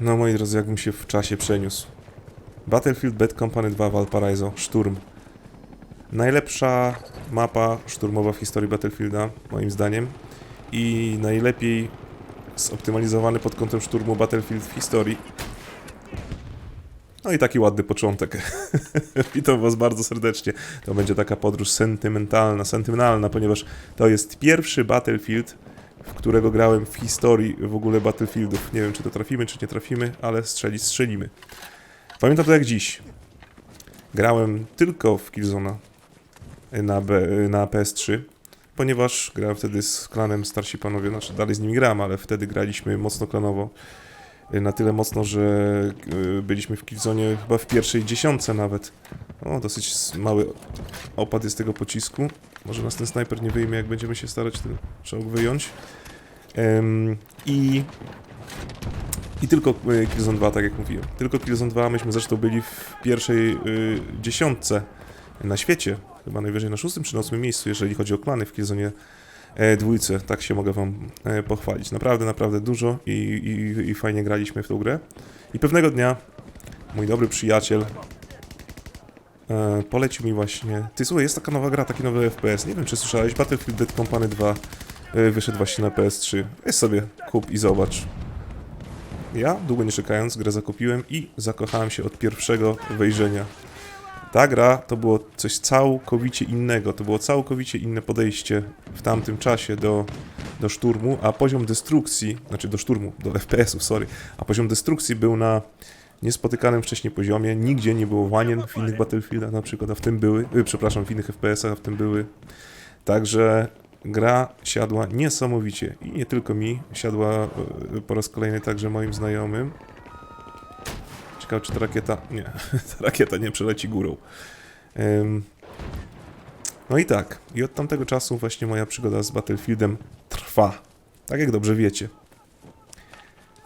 No moi drodzy, jakbym się w czasie przeniósł. Battlefield Bad Company 2 Valparaiso, Szturm. Najlepsza mapa szturmowa w historii Battlefielda, moim zdaniem. I najlepiej zoptymalizowany pod kątem szturmu Battlefield w historii. No i taki ładny początek. Witam Was bardzo serdecznie. To będzie taka podróż sentymentalna, sentymentalna, ponieważ to jest pierwszy Battlefield, w którego grałem w historii w ogóle Battlefieldów. Nie wiem, czy to trafimy, czy nie trafimy, ale strzelić strzelimy. Pamiętam to jak dziś. Grałem tylko w Killzone'a na, B, na PS3, ponieważ grałem wtedy z klanem Starsi Panowie, znaczy dalej z nimi gram, ale wtedy graliśmy mocno klanowo. Na tyle mocno, że y, byliśmy w Killzone chyba w pierwszej dziesiątce nawet. O, dosyć mały opad jest tego pocisku. Może nas ten snajper nie wyjmie, jak będziemy się starać ten czołg wyjąć. Em, I i tylko y, Killzone 2, tak jak mówiłem. Tylko Killzone 2, myśmy zresztą byli w pierwszej y, dziesiątce na świecie. Chyba najwyżej na szóstym czy na ósmym miejscu, jeżeli chodzi o klany w Killzone e, dwójce. Tak się mogę wam e, pochwalić. Naprawdę, naprawdę dużo i, i, i fajnie graliśmy w tą grę. I pewnego dnia mój dobry przyjaciel e, polecił mi właśnie... Ty, słuchaj, jest taka nowa gra, taki nowy FPS. Nie wiem, czy słyszałeś, Battlefield Dead Company 2 e, wyszedł właśnie na PS3. Weź sobie, kup i zobacz. Ja, długo nie czekając, grę zakupiłem i zakochałem się od pierwszego wejrzenia. Ta gra to było coś całkowicie innego, to było całkowicie inne podejście w tamtym czasie do, do szturmu, a poziom destrukcji, znaczy do szturmu, do FPS-ów, sorry, a poziom destrukcji był na niespotykanym wcześniej poziomie, nigdzie nie było wanien w innych Battlefieldach na przykład, a w tym były, y, przepraszam, w innych FPS-ach, a w tym były. Także gra siadła niesamowicie i nie tylko mi, siadła y, po raz kolejny także moim znajomym. Ciekawe, czy ta rakieta... Nie, ta rakieta nie przeleci górą. No i tak, i od tamtego czasu właśnie moja przygoda z Battlefieldem trwa. Tak jak dobrze wiecie.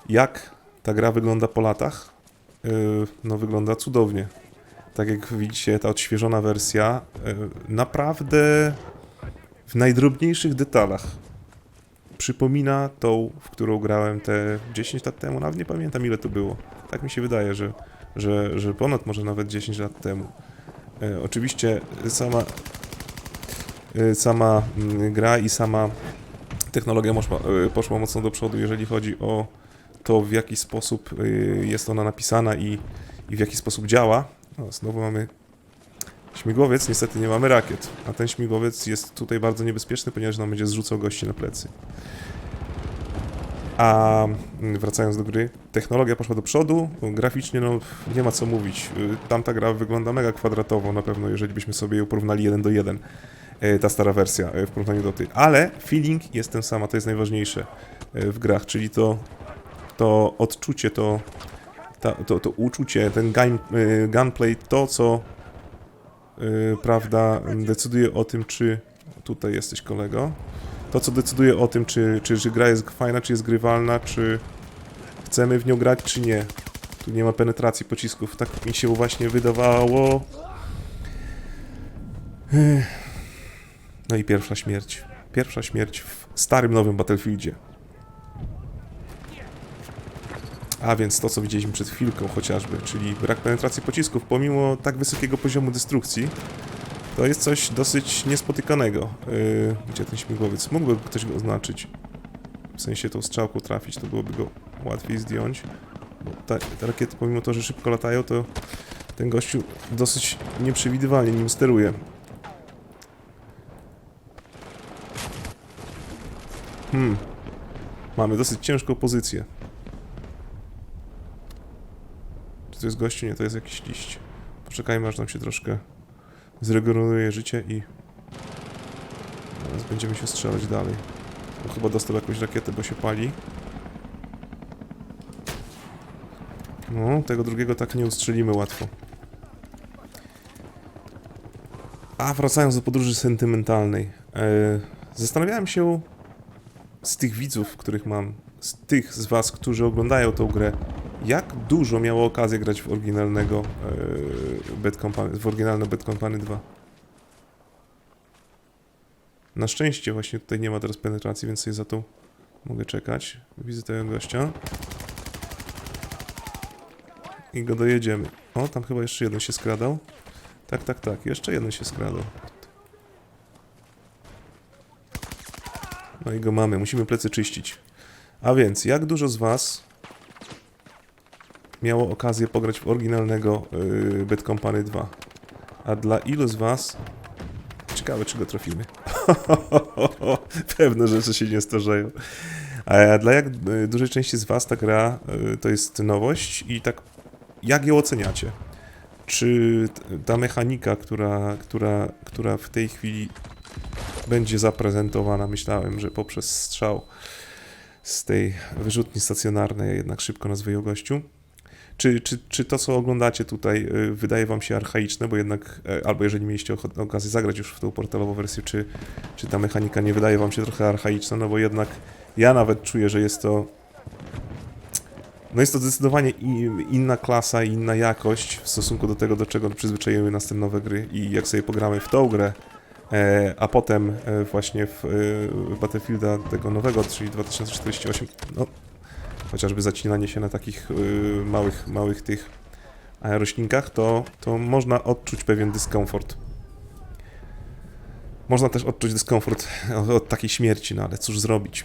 Jak ta gra wygląda po latach? Yy, no wygląda cudownie. Tak jak widzicie, ta odświeżona wersja yy, naprawdę w najdrobniejszych detalach przypomina tą, w którą grałem te 10 lat temu. Nawet nie pamiętam ile to było. Tak mi się wydaje, że, że, że ponad może nawet 10 lat temu. E, oczywiście sama, e, sama mm, gra i sama technologia poszła, e, poszła mocno do przodu, jeżeli chodzi o to, w jaki sposób e, jest ona napisana i, i w jaki sposób działa. O, znowu mamy śmigłowiec, niestety nie mamy rakiet, a ten śmigłowiec jest tutaj bardzo niebezpieczny, ponieważ nam będzie zrzucał gości na plecy. A mm, wracając do gry, technologia poszła do przodu, graficznie no nie ma co mówić. Y, Tamta gra wygląda mega kwadratowo na pewno, jeżeli byśmy sobie ją porównali jeden do jeden, y, ta stara wersja y, w porównaniu do tej. Ale feeling jest ten sam, a to jest najważniejsze w grach, czyli to, to odczucie, to, ta, to, to uczucie, ten y, gunplay, to co prawda, decyduje o tym, czy tutaj jesteś kolego, to co decyduje o tym, czy, czy, czy gra jest fajna, czy jest grywalna, czy chcemy w nią grać, czy nie. Tu nie ma penetracji pocisków, tak mi się właśnie wydawało. Ech. No i pierwsza śmierć. Pierwsza śmierć w starym, nowym Battlefieldzie. A więc to, co widzieliśmy przed chwilką chociażby, czyli brak penetracji pocisków, pomimo tak wysokiego poziomu destrukcji, to jest coś dosyć niespotykanego. Yy, gdzie ten śmigłowiec? Mógłby ktoś go oznaczyć. W sensie tą strzałką trafić, to byłoby go łatwiej zdjąć. Bo te, te rakiety, pomimo to, że szybko latają, to ten gościu dosyć nieprzewidywalnie nim steruje. Hmm. Mamy dosyć ciężką pozycję. Czy to jest gościu? Nie, to jest jakiś liść. Poczekajmy, aż nam się troszkę zregeneruje życie i teraz będziemy się strzelać dalej. On chyba dostał jakąś rakietę, bo się pali. No, tego drugiego tak nie ustrzelimy łatwo. A wracając do podróży sentymentalnej. E, zastanawiałem się z tych widzów, których mam, z tych z was, którzy oglądają tą grę, jak dużo miało okazję grać w oryginalnego e, Bad Company, w oryginalne Bad Company 2. Na szczęście właśnie tutaj nie ma teraz penetracji, więc sobie za to mogę czekać. Widzę tego gościa. i go dojedziemy. O, tam chyba jeszcze jeden się skradał. Tak, tak, tak, jeszcze jeden się skradał. No i go mamy, musimy plecy czyścić. A więc, jak dużo z was miało okazję pograć w oryginalnego yy, Bad Company 2? A dla ilu z was... Ciekawe, czy go trafimy. Pewne rzeczy się nie starzeją. A dla jak y, dużej części z was ta gra y, to jest nowość i tak jak ją oceniacie? Czy ta mechanika, która, która, która w tej chwili będzie zaprezentowana, myślałem, że poprzez strzał z tej wyrzutni stacjonarnej, jednak szybko nazwę ją gościu. Czy, czy, czy to, co oglądacie tutaj, y, wydaje wam się archaiczne, bo jednak, e, albo jeżeli mieliście okazję zagrać już w tą portalową wersję, czy, czy ta mechanika nie wydaje wam się trochę archaiczna, no bo jednak ja nawet czuję, że jest to no jest to zdecydowanie inna klasa i inna jakość w stosunku do tego, do czego przyzwyczaiły nas te nowe gry i jak sobie pogramy w tą grę, e, a potem e, właśnie w Battlefielda tego nowego, czyli 2048, no chociażby zacinanie się na takich e, małych, małych tych roślinkach, to, to można odczuć pewien dyskomfort. Można też odczuć dyskomfort od, takiej śmierci, no ale cóż zrobić.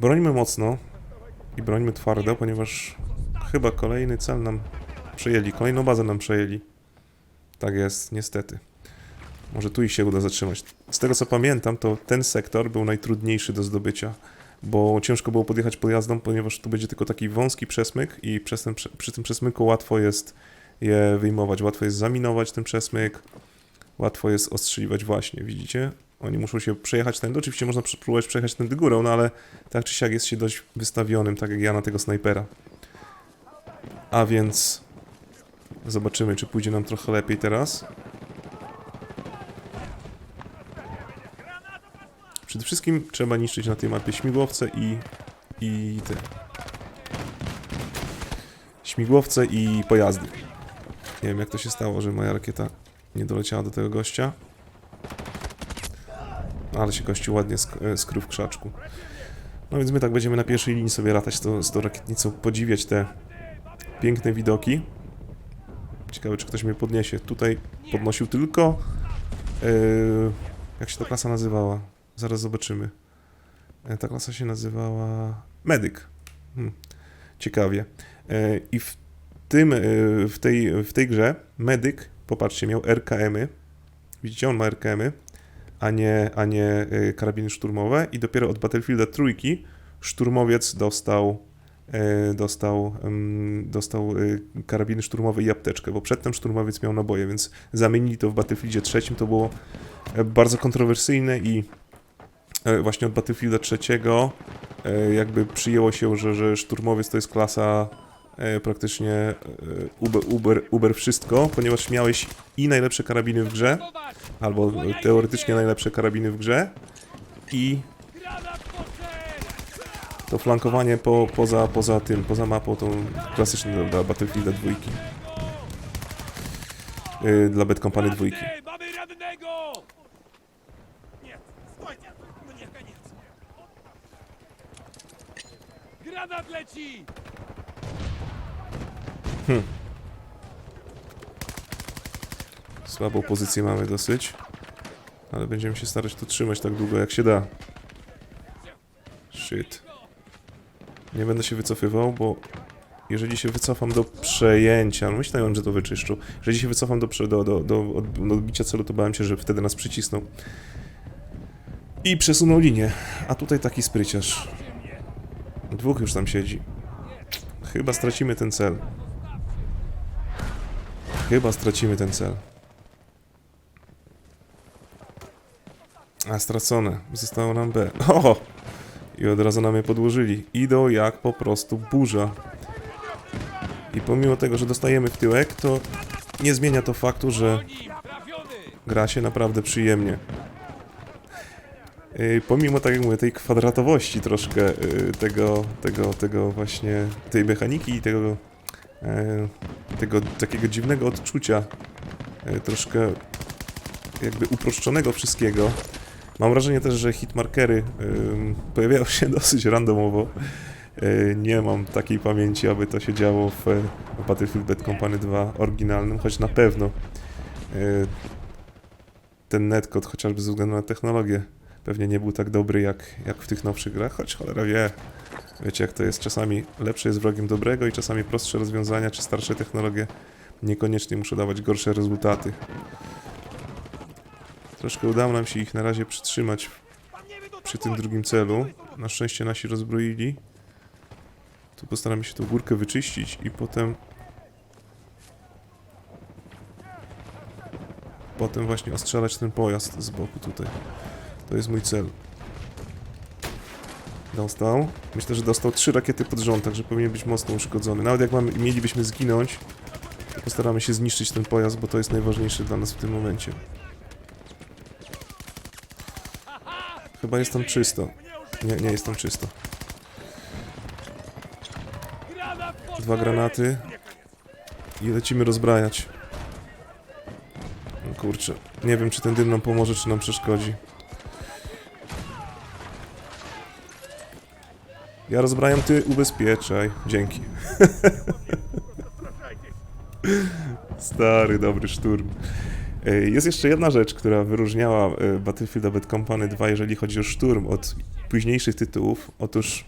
Brońmy mocno i brońmy twardo, ponieważ chyba kolejny cel nam przejęli, kolejną bazę nam przejęli. Tak jest, niestety. Może tu ich się uda zatrzymać. Z tego co pamiętam, to ten sektor był najtrudniejszy do zdobycia, bo ciężko było podjechać pojazdom, ponieważ tu będzie tylko taki wąski przesmyk i przez ten, przy tym przesmyku łatwo jest je wyjmować, łatwo jest zaminować ten przesmyk, łatwo jest ostrzeliwać właśnie, widzicie? Oni muszą się przejechać tędy, oczywiście można spróbować przejechać tędy górą, no ale tak czy siak jest się dość wystawionym, tak jak ja na tego snajpera. A więc zobaczymy, czy pójdzie nam trochę lepiej teraz. Przede wszystkim trzeba niszczyć na tej mapie śmigłowce i, i te. Śmigłowce i pojazdy. Nie wiem jak to się stało, że moja rakieta nie doleciała do tego gościa. Ale się gościu ładnie sk- e, skrył w krzaczku. No więc my tak będziemy na pierwszej linii sobie latać tą- z tą rakietnicą, podziwiać te piękne widoki. Ciekawe, czy ktoś mnie podniesie. Tutaj podnosił tylko... Yy, jak się ta klasa nazywała? Zaraz zobaczymy. E, Ta klasa się nazywała... Medyk. Hmm. Ciekawie. E, I w tym, e, w tej, w tej grze medyk, popatrzcie, miał RKM-y. Widzicie, on ma RKM-y a nie, a nie karabiny szturmowe i dopiero od Battlefielda trójki szturmowiec dostał dostał, em, dostał karabiny szturmowe i apteczkę, bo przedtem szturmowiec miał naboje, więc zamienili to w Battlefieldzie trzecim, to było bardzo kontrowersyjne i właśnie od Battlefielda trzeciego e, jakby przyjęło się, że, że szturmowiec to jest klasa e, praktycznie e, uber, uber, uber wszystko, ponieważ miałeś i najlepsze karabiny w grze, albo teoretycznie najlepsze karabiny w grze i to flankowanie po, poza, poza tym, poza mapą to klasyczne dla- Battlefielda dwójki. Dla Bad Company dwójki. Mamy rannego! Nie, stójcie! Mnie koniec! Granat leci! Słabą pozycję mamy dosyć, ale będziemy się starać tu trzymać tak długo jak się da. Shit. Nie będę się wycofywał, bo jeżeli się wycofam do przejęcia, no myślałem, że to wyczyszczą. Jeżeli się wycofam do, do, do, do odbicia celu, to bałem się, że wtedy nas przycisną. I przesunął linię. A tutaj taki spryciarz. Dwóch już tam siedzi. Chyba stracimy ten cel. Chyba stracimy ten cel. A stracone. Zostało nam B. O! I od razu nam je podłożyli. Idą jak po prostu burza. I pomimo tego, że dostajemy w tyłek, to nie zmienia to faktu, że gra się naprawdę przyjemnie. Yy, pomimo, tak jak mówię, tej kwadratowości troszkę yy, tego, tego, tego właśnie, tej mechaniki i tego, yy, tego takiego dziwnego odczucia, yy, troszkę jakby uproszczonego wszystkiego. Mam wrażenie też, że hitmarkery pojawiają się dosyć randomowo. E, Nie mam takiej pamięci, aby to się działo w e, Battlefield Bad Company 2 oryginalnym, choć na pewno e, ten netcode, chociażby ze względu na technologię, pewnie nie był tak dobry jak, jak w tych nowszych grach, choć cholera wie. Wiecie jak to jest, czasami lepsze jest wrogiem dobrego i czasami prostsze rozwiązania czy starsze technologie niekoniecznie muszą dawać gorsze rezultaty. Troszkę udało nam się ich na razie przytrzymać przy tym drugim celu. Na szczęście nasi rozbroili. Tu postaramy się tą górkę wyczyścić i potem... Potem właśnie ostrzelać ten pojazd z boku tutaj. To jest mój cel. Dostał. Myślę, że dostał trzy rakiety pod rząd, także powinien być mocno uszkodzony. Nawet jak mamy, mielibyśmy zginąć, to postaramy się zniszczyć ten pojazd, bo to jest najważniejsze dla nas w tym momencie. Chyba jest tam czysto. Nie, nie jest tam czysto. Dwa granaty. I lecimy rozbrajać. No kurczę. Nie wiem, czy ten dym nam pomoże, czy nam przeszkodzi. Ja rozbrajam, ty ubezpieczaj. Dzięki. Stary, dobry szturm. E, Jest jeszcze jedna rzecz, która wyróżniała e, Battlefield Bad Company 2, jeżeli chodzi o szturm od późniejszych tytułów. Otóż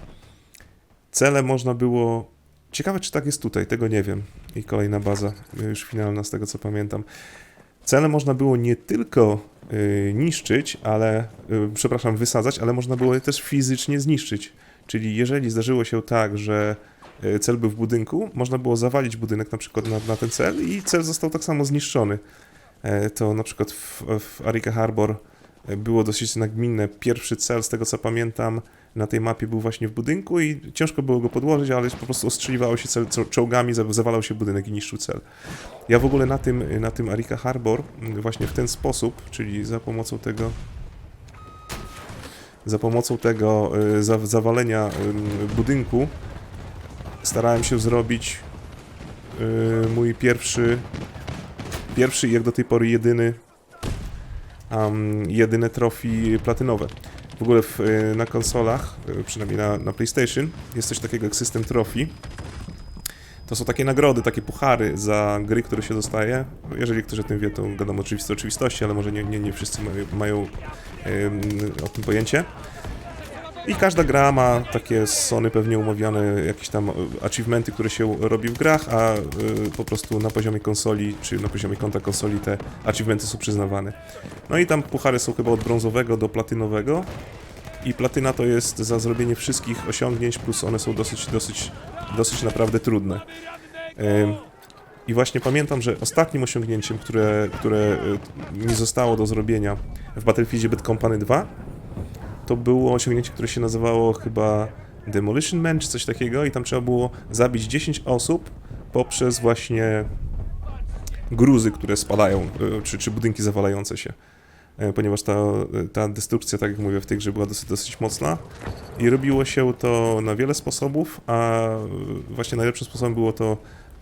cele można było Ciekawe, czy tak jest tutaj, tego nie wiem. I kolejna baza, już finalna z tego co pamiętam. Cele można było nie tylko niszczyć, ale, przepraszam, wysadzać, ale można było je też fizycznie zniszczyć. Czyli jeżeli zdarzyło się tak, że y, cel był w budynku, można było zawalić budynek na przykład na, na ten cel i cel został tak samo zniszczony. E, to na przykład w, w Arica Harbor e, było dosyć nagminne. Pierwszy cel, z tego co pamiętam, na tej mapie był właśnie w budynku i ciężko było go podłożyć, ale po prostu ostrzeliwało się cel czołgami, za- zawalał się budynek i niszczył cel. Ja w ogóle na tym, na tym Arica Harbor właśnie w ten sposób, czyli za pomocą tego za pomocą tego y, za, zawalenia budynku starałem się zrobić y, mój pierwszy pierwszy jak do tej pory jedyny um, jedyne trofi platynowe. W ogóle w, y, na konsolach, przynajmniej na, na PlayStation, jest coś takiego jak system trofi. To są takie nagrody, takie puchary za gry, które się dostaje. Jeżeli ktoś o tym wie, to gadam oczywiste oczywistości, ale może nie, nie, nie wszyscy mają, mają ym, o tym pojęcie. I każda gra ma takie Sony pewnie umawiane jakieś tam achievementy, które się robi w grach, a y, po prostu na poziomie konsoli, czy na poziomie konta konsoli te achievementy są przyznawane. No i tam puchary są chyba od brązowego do platynowego. I platyna to jest za zrobienie wszystkich osiągnięć, plus one są dosyć, dosyć, dosyć naprawdę trudne. I właśnie pamiętam, że ostatnim osiągnięciem, które, które y, mi zostało do zrobienia w Battlefieldzie Bad Company 2, to było osiągnięcie, które się nazywało chyba Demolition Man czy coś takiego i tam trzeba było zabić 10 osób poprzez właśnie gruzy, które spadają, y, czy, czy budynki zawalające się. E, Ponieważ ta, ta destrukcja, tak jak mówię, w tej grze była dosyć, dosyć mocna i robiło się to na wiele sposobów, a właśnie najlepszym sposobem było to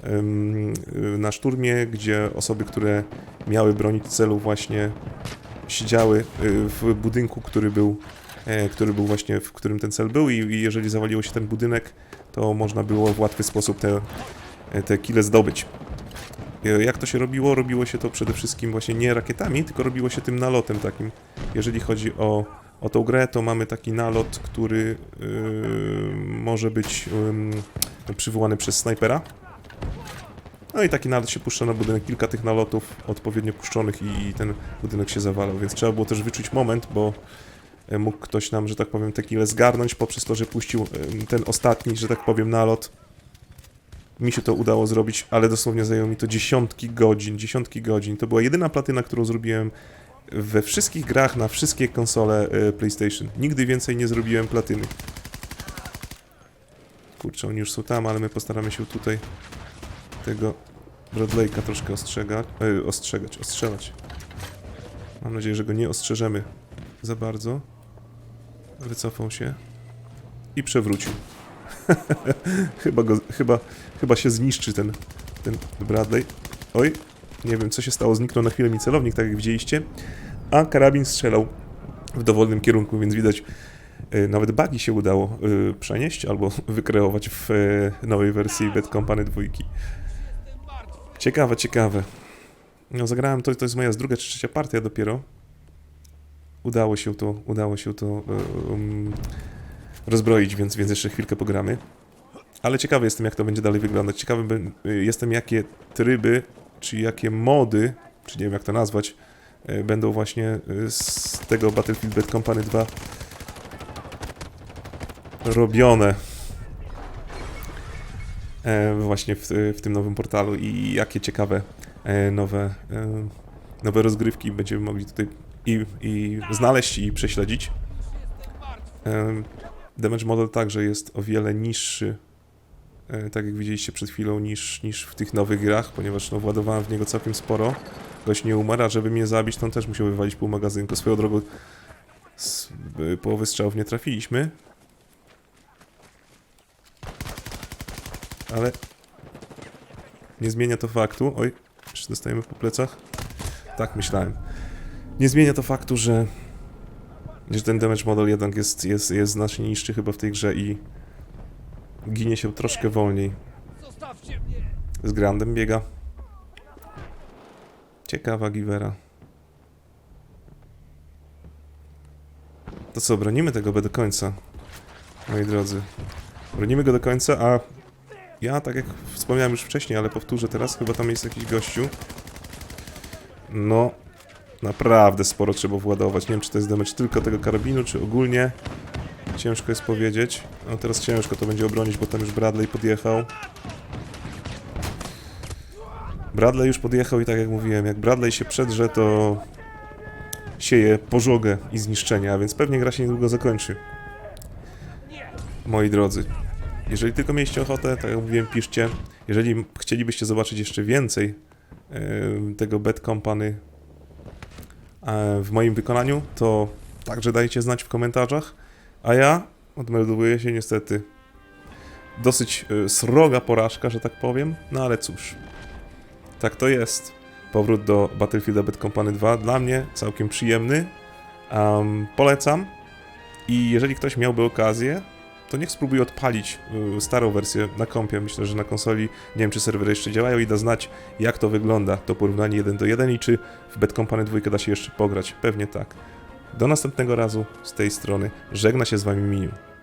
y, na szturmie, gdzie osoby, które miały bronić celu właśnie siedziały y, w budynku, który był, e, który był właśnie, w którym ten cel był i, jeżeli zawaliło się ten budynek, to można było w łatwy sposób te, e, te kile zdobyć. E, Jak to się robiło? Robiło się to przede wszystkim właśnie nie rakietami, tylko robiło się tym nalotem takim. Jeżeli chodzi o, o tą grę, to mamy taki nalot, który yy, może być yy, przywołany przez snajpera. No i taki nalot się puszcza na budynek, kilka tych nalotów odpowiednio puszczonych i, ten budynek się zawalał, więc trzeba było też wyczuć moment, bo e, mógł ktoś nam, że tak powiem, te kile zgarnąć poprzez to, że puścił ten ostatni, że tak powiem, nalot. Mi się to udało zrobić, ale dosłownie zajęło mi to dziesiątki godzin, dziesiątki godzin. To była jedyna platyna, którą zrobiłem we wszystkich grach na wszystkie konsole e, PlayStation. Nigdy więcej nie zrobiłem platyny. Kurczę, oni już są tam, ale my postaramy się tutaj tego Bradleyka troszkę ostrzegać, e, ostrzegać, ostrzelać. Mam nadzieję, że go nie ostrzeżemy za bardzo. Wycofał się i przewrócił. chyba, go, chyba, chyba się zniszczy ten, ten Bradley. Oj, nie wiem co się stało, zniknął na chwilę mi celownik, tak jak widzieliście. A karabin strzelał w dowolnym kierunku, więc widać Y, Nawet bugi się udało y, przenieść albo wykreować w y, nowej wersji Bad Company 2. Ciekawe, ciekawe. No, zagrałem to, to jest moja druga czy trzecia partia dopiero. Udało się to, udało się to um, rozbroić, więc, więc jeszcze chwilkę pogramy. Ale ciekawy jestem, jak to będzie dalej wyglądać. Ciekawy y, jestem, jakie tryby, czy jakie mody, czy nie wiem jak to nazwać, y, będą właśnie y, z tego Battlefield Bad Company 2 robione e, właśnie w, w tym nowym portalu i jakie ciekawe e, nowe, e, nowe rozgrywki będziemy mogli tutaj i, i znaleźć i prześledzić. Damage model także jest o wiele niższy, e, tak jak widzieliście przed chwilą, niż, niż w tych nowych grach, ponieważ no, władowałem w niego całkiem sporo. Gość nie umarł, a żeby mnie zabić, to on też musiał wywalić pół magazynku. Swoją drogą z połowy strzałów nie trafiliśmy. Ale nie zmienia to faktu. Oj, czy dostajemy po plecach? Tak myślałem. Nie zmienia to faktu, że, że ten damage model jednak jest, jest, jest znacznie niższy chyba w tej grze i ginie się troszkę wolniej. Z Grandem biega. Ciekawa Givera. To co, bronimy tego do końca, moi drodzy. Bronimy go do końca, a ja, tak jak wspomniałem już wcześniej, ale powtórzę teraz, chyba tam jest jakiś gościu. No, naprawdę sporo trzeba władować. Nie wiem, czy to jest damage tylko tego karabinu, czy ogólnie. Ciężko jest powiedzieć. No teraz ciężko to będzie obronić, bo tam już Bradley podjechał. Bradley już podjechał i tak jak mówiłem, jak Bradley się przedrze, to sieje pożogę i zniszczenia, więc pewnie gra się niedługo zakończy. Moi drodzy, jeżeli tylko mieliście ochotę, tak jak mówiłem, piszcie. Jeżeli chcielibyście zobaczyć jeszcze więcej e, tego Bad Company w moim wykonaniu, to także dajcie znać w komentarzach. A ja odmeldowuję się niestety. Dosyć e, sroga porażka, że tak powiem, no ale cóż. Tak to jest. Powrót do Battlefield Bad Company 2 dla mnie całkiem przyjemny. Um, polecam. I jeżeli ktoś miałby okazję, to niech spróbuje odpalić y, starą wersję na kompie. Myślę, że na konsoli, nie wiem czy serwery jeszcze działają i da znać jak to wygląda, to porównanie 1 do 1 i czy w Bad Company 2 da się jeszcze pograć. Pewnie tak. Do następnego razu z tej strony żegna się z wami Miniu.